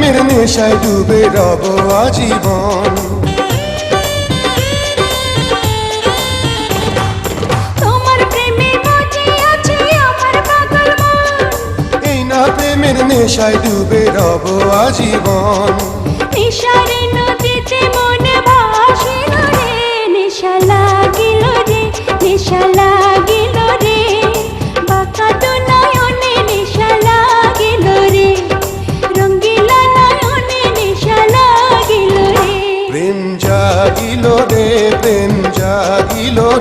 প্রেমের নেশায় ডুবে রব আজীবন। প্রেমের নেশায় ডুবে রব আজীবন। নিশারে নদীতে মনে ভাসিল রে নেশা লাগিল রে নেশা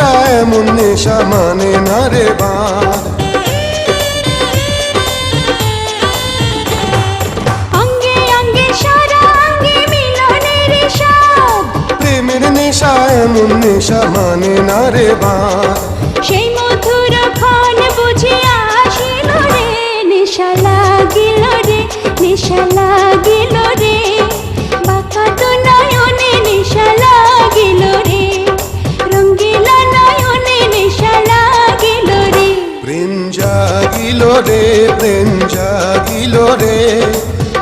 নেশা এমন নেশা মানে না রে সাথ প্রেমের নেশা এমন নেশা মানে না রে বাঁধ সেই মধুর ক্ষণ বুঝি আসিল রে নেশা লাগিল রে নেশা লাগিল রে প্রেম জাগিল রে।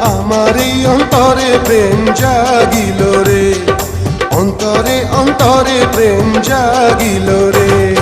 আমার অন্তরে প্রেম জাগিল রে। অন্তরে অন্তরে প্রেম জাগিল রে।